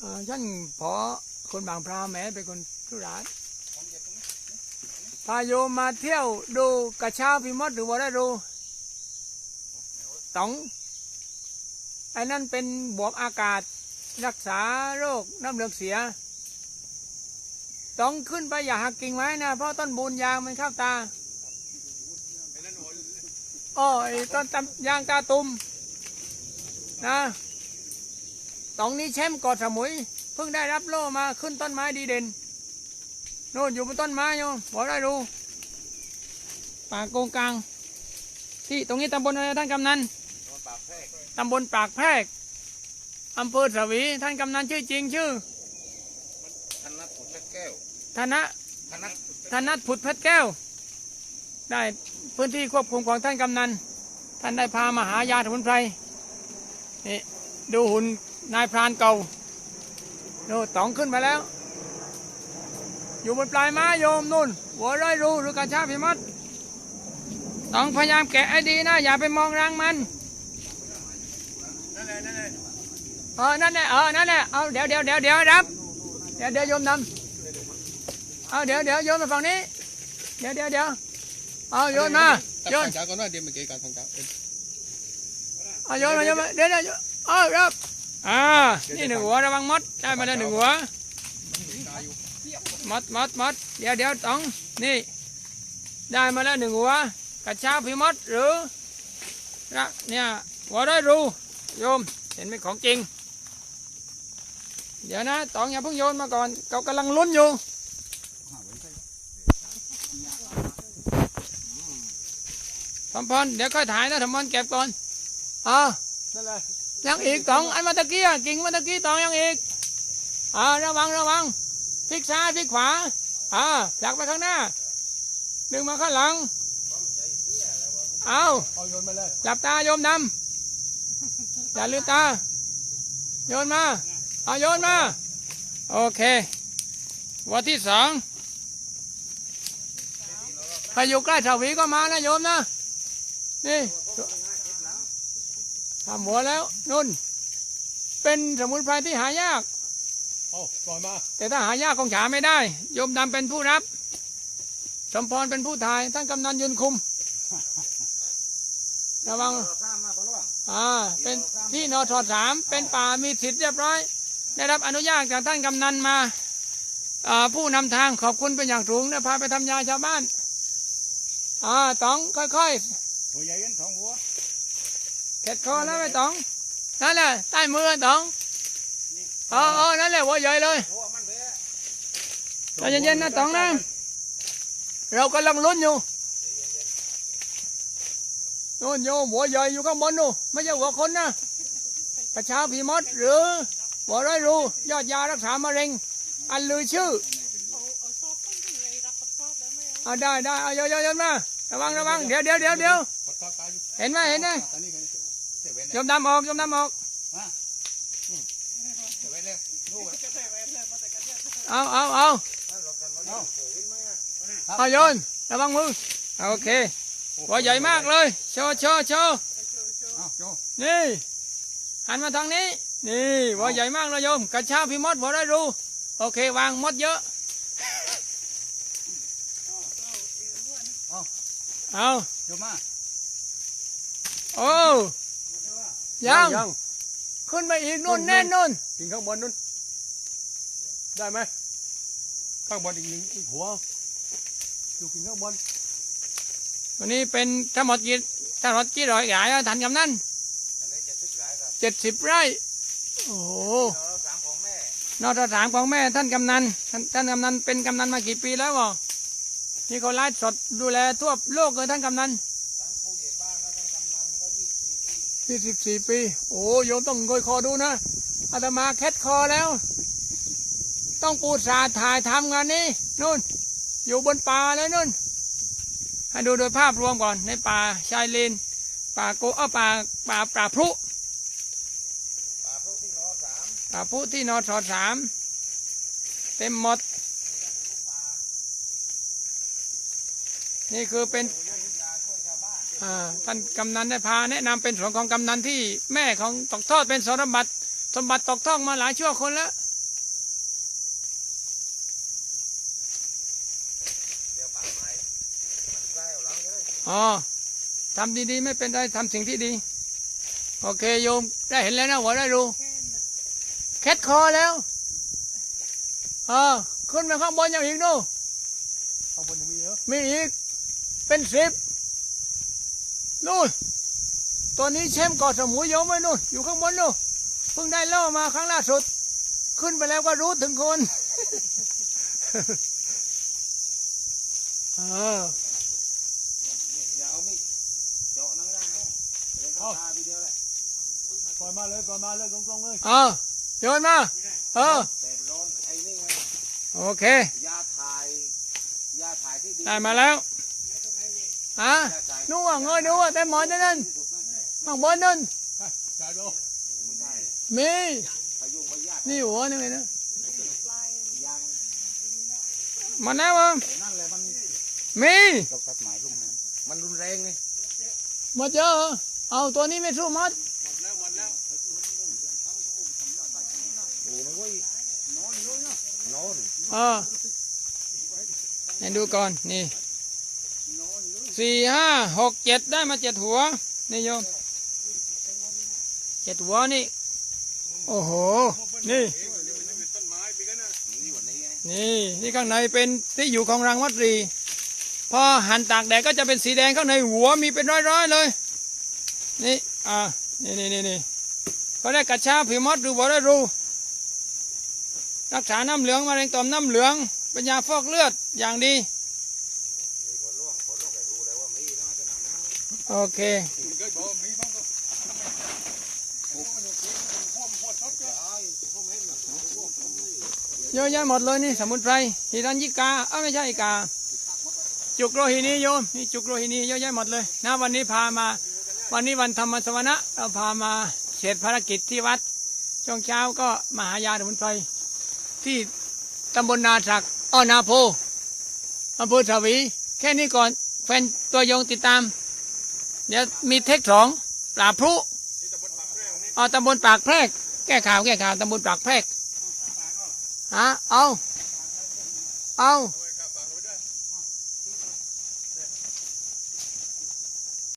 เอ่อฉันพอคนบางพราแม้เป็นคนทุรานพาโยมมาเที่ยวดูกระเช้าพิมดหรือว่าได้ดูต๋องไอ้นั่นเป็นบวกอากาศรักษาโรคน้ำเหลืองเสียต้องขึ้นไปอย่าหักกิ่งไม้นะเพราะต้นบูนยางมันเข้าตาอ้อไอ้ต้นตำยางตาตุ่มนะ ตองนี้แชมป์เกอดสมุยเพิ่งได้รับโล่มาขึ้นต้นไม้ดีเด่นโน่นอยู่บนต้นไม้โยมบอกได้รู้ป่าโกงกลาง ที่ตรงนี้ตำบลอะไรท่านกำนันตำบลปากแพรกอำเภอสวีท่านกำนันชื่อจริงชื่อธนัทผุดเพชรแก้วธนะธนัทธนัทผุดเพชรแก้ว ได้พื้นที่ควบคุมของท่านกำนัน ท่านได้พามาหายาสมุนไพรนี่ดูหุ่น นายพรานเก่าโน่นต๋องขึ้นมาแล้ว อยู่บนปลายไม้โยมนู่น หัวร้อยรูหรือกระชาพิมัดต้องพยายามแกะให้ดีนะ อย่าไปมองรังมันนั่นแหละนั่นแหละเออนั่นแหละเออนั่นแหละเอาเดี๋ยวเดี๋ยวเดี๋ยวเดี๋ยวรับเดี๋ยวเดี๋ยวโยมนำเอาเดี๋ยวเดี๋ยวโยมมาฝั่งนี้ เดี๋ยวเดี๋ยวเดี๋ยวเอาโยนมาโยนทางจาก่อนว่าเดี๋ยวเมื่อกี้การทางจากเอาโยนมาโยนมาเดี๋ยวเดี๋ยวเอารับ อ่า นี่หนึ่งหัวระวังมดได้มาแล้วหนึ่งหัว มดมดมดเดี๋ยวเดี๋ยวต้อง นี่ ได้มาแล้วหนึ่งหัว กระเช้าพี่มดหรือระเนี่ยหัวได้อยรูโยม เห็นไหมของจริง เดี๋ยวนะตองอย่าเพิ่งโยนมาก่อน เขากำลังลุ้นอยู่ทำพรเดี๋ยวค่อยถ่ายนะทำพรเก็บก่อนอ่านั่นแหละ ยังอีกตองอันมาตะกี้กิ่งมาตะกี้ตองยังอีกอ่าระวังระวังพลิกซ้ายพลิกขวาอ่าผลักไปข้างหน้าดึงมาข้างหลังเอาเอาโยนมาเลยหลับตาโยมดำอย่าลืมตาโยนมาเอาโยนมาโอเคหัวที่สองใครอยู่ใกล้ชาวีก็มานะโยมนะนี่ ทำหัวแล้วนุ่น เป็นสมุนไพรที่หายาก เอาปล่อยมา แต่ถ้าหายากคงฉาไม่ได้ โยมดำเป็นผู้รับ สมพรเป็นผู้ถ่าย ท่านกำนันยืนคุม ระวังสร้างมาปะล่วงอ่า เป็นที่นทสามเป็นป่ามีสิทธิ์เรียบร้อย ได้รับอนุญาตจากท่านกำนันมาอ่าผู้นำทางขอบคุณเป็นอย่างสูงได้พาไปทำยาชาวบ้าน อ่าต้องค่อยหัวใหญ่กันสองหัวๆ เข็ดคอแล้วไม่ต้องนั่นแหละใต้มือต้องเออเออนั่นแหละหัวใหญ่เลยใจเย็นๆนะต้องนะเรากำลังลุ้นอยู่โน่นโยหัวใหญ่อยู่ข้างบนนู่ไม่ใช่หัวคนนะกระชาพีมดหรือหัวร้อยรูยอดยารักษามะเร็ง อันลือชื่อเอาได้ได้เอาโยนโยนโยนมาระวังระวังเดี๋ยวเดี๋ยวเดี๋ยวเดี๋ยวเห็นไหมเห็นไหม ตอนนี้เสียเว้นโยมดำออกโยมดำออกเสียเว้นเลยนู่นเอาเอาเอาเอาโยนระวังมือโอเคหัวใหญ่มากเลยโชว์โชว์โชว์เอาโยนี่หันมาทางนี้ นี่หัวใหญ่มากเลยโยมกระเช้าพี่มดหัวได้รู้โอเควางมดเยอะเอาโยมาโอ้ ยังขึ้นไปอีกนู่นแน่นนู่นกินข้างบนนู่นได้ไหมข้างบนอีกหนึ่งอีกหัวอยู่กินข้างบนวันนี้เป็นทั้งหมดกี่ทั้งหมดกี่ร้อยหลายทันกำนันเจ็ดสิบไร่โอ้โหสามของแม่นอกจากถามของแม่ท่านกำนันท่านท่านกำนันเป็นกำนันมากี่ปีแล้วบ่นี่เขาไลฟ์สดดูแลทั่วโลกเลยท่านกำนัน ยี่สิบสี่ปี โอ้โยมต้องงอยคอดูนะอาตมาแคทคอแล้ว ต้องปูสาถ่ายทำงานนี้นู่น อยู่บนป่าเลยนู่น ให้ดูโดยภาพรวมก่อนในป่าชายเลน ป่าโกเออป่าป่าป่าพุป่าพวกที่นอสามป่าพุที่นอสอสามเต็มหมด นี่คือเป็น ท่านกำนันได้พาแนะนำเป็นส่วนของกำนันที่แม่ของตกทอดเป็นสรบัติสมบัติตกทอดมาหลายชั่วคนแล้วอ๋อทำดีๆ ไม่เป็นไรทำสิ่งที่ดี โอเคโยมได้เห็นแล้วนะหัวได้รู้แคทคอแล้วเออขึ้นไปข้างบนอย่างอีกดูข้างบนยังมีเยอะมีอีกเป็นสิบ นู่นตัวนี้แชมป์เกาะสมุยโยมไว้นู่นอยู่ข้างบนนู่นเพิ่งได้เล่ามาครั้งล่าสุด ขึ้นไปแล้วก็รู้ถึงคนเอออย่าเอาไม่เจาะนั่งได้นะเล่นเข้าตาทีเดียวแหละปล่อยมาเลยปล่อยมาเลยตรงๆเลยเออโยนมาเออแต่ร้อนไอ้นี่ไงโอเคยาถ่ายยาถ่ายที่ดีได้มาแล้ว ฮะนู่นอะเงยดูอะแต่หมอนนั่นที่นะข้างบนนั่นมีนี่หัวนี่ไงนะยังมาแล้วอะนั่นแหละมันมีมันรุนแรงไงมาเจอเอาตัวนี้ไม่สู้มัดโอ้ไม่ไหวนอนเออให้ดูก่อนนี่ สี่ห้าหกเจ็ดได้มาเจ็ดหัวนี่โยมเจ็ดหัวนี่ โอ้โห นี่ นี่นี่ข้างในเป็นที่อยู่ของรังวัดรี พอหั่นตากแดดก็จะเป็นสีแดงข้างในหัวมีเป็นร้อยๆเลย นี่ อ่า นี่นี่นี่นี่ก็ได้กระชาผิวมดหรือบ่ได้รู้รักษาน้ำเหลืองมะเร็งต่อมน้ำเหลืองเป็นยาฟอกเลือดอย่างดี นี่ผลล่วงผลล่วงแต่รู้แล้วว่ามีนะจะนั่งนะ โอเคเยอะเยอะแยะหมดเลยนี่สมุนไพรฮิรันยิกาเอ้าไม่ใช่กา จุกโรหินีโยมนี่จุกโรหินีเยอะแยะหมดเลยนะวันนี้พามา วันนี้วันธรรมสวนะเราพามาเสร็จภารกิจที่วัดช่วงเช้าก็มาหายาสมุนไพรที่ตำบลนาศักอ้อนาโพอำเภอสวีแค่นี้ก่อนแฟนตัวยงติดตาม เดี๋ยวมีเทคสองปราพรุอ๋อตำบลปากแพรกแก้ข่าวแก้ข่าวตำบลปากแพรกฮะเอาเอา